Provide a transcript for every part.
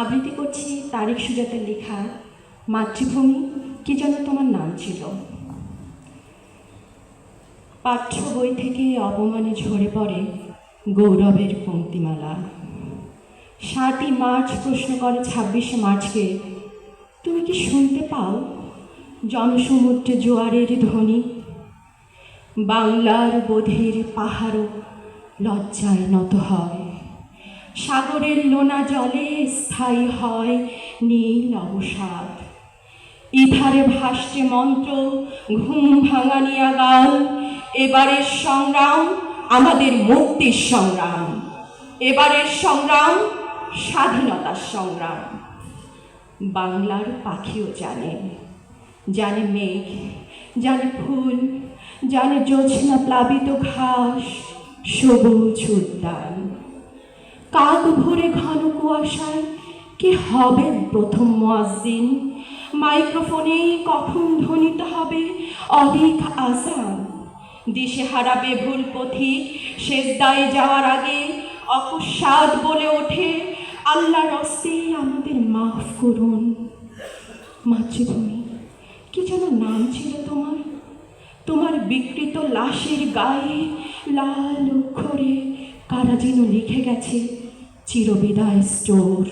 আবৃত্তি করছি তারিক সুজাতের লেখা মাতৃভূমি, কি যেন তোমার নাম ছিল। পাঠ্য বই থেকে অপমানে ঝরে পড়ে গৌরবের পঙ্ক্তিমালা। সাতই মার্চ প্রশ্ন করে ছাব্বিশে মার্চকে, তুমি কি শুনতে পাও জনসমুদ্রে জোয়ারের ধ্বনি? বাংলার বোধের পাহাড়ও লজ্জায় নত হয়। সাগরের লোনা জলে স্থায়ী হয় নীল অবসাদ। ইধারে ভাসছে মন্ত্র, ঘুম ভাঙানিয়া গান। এবারের সংগ্রাম আমাদের মুক্তির সংগ্রাম। এবারের সংগ্রাম স্বাধীনতার সংগ্রাম। বাংলার পাখিও জানে। জানে মেঘ, জানে ফুল, জানে জ্যোৎস্না প্লাবিত ঘাস, সবুজ উদ্যান। কাক ভরে ঘন কুয়াশায় কে হবেন প্রথম মোয়াজ্জিন? মাইক্রোফোনে কখন ধ্বনিত হবে অধিক আসান দিশে হারাবে ভুল পথিক শেষ দায়ে যাওয়ার আগে অকস্মাৎ বলে ওঠে, আল্লাহর হস্তে আমাদের মাফ করুন। মাতৃভূমি, কি যেন নাম ছিল তোমার? তোমার বিকৃত লাশের গায়ে লাল অক্ষরে কারা যেন লিখে গেছে চিরবিদায় স্টোর।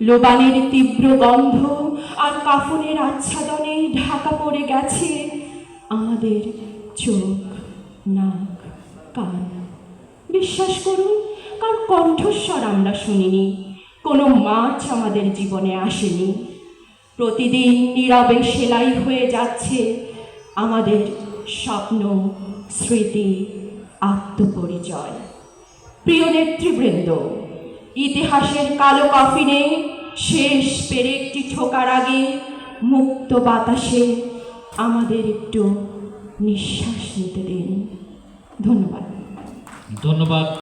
লোবানের তীব্র গন্ধ আর কাফনের আচ্ছাদনে ঢাকা পড়ে গেছে আমাদের চোখ, নাক, কান। বিশ্বাস করুন, কার কণ্ঠস্বর আমরা শুনিনি, কোনো মাছ আমাদের জীবনে আসেনি। প্রতিদিন নীরবে সেলাই হয়ে যাচ্ছে আমাদের স্বপ্ন, স্মৃতি, আত্মপরিচয়। প্রিয় নেতৃবৃন্দ ইতিহাসের কালো কফিনে শেষ পেরেকটি ঠোকার আগে মুক্ত বাতাসে আমাদের একটু নিঃশ্বাস নিতে দিন। ধন্যবাদ। ধন্যবাদ।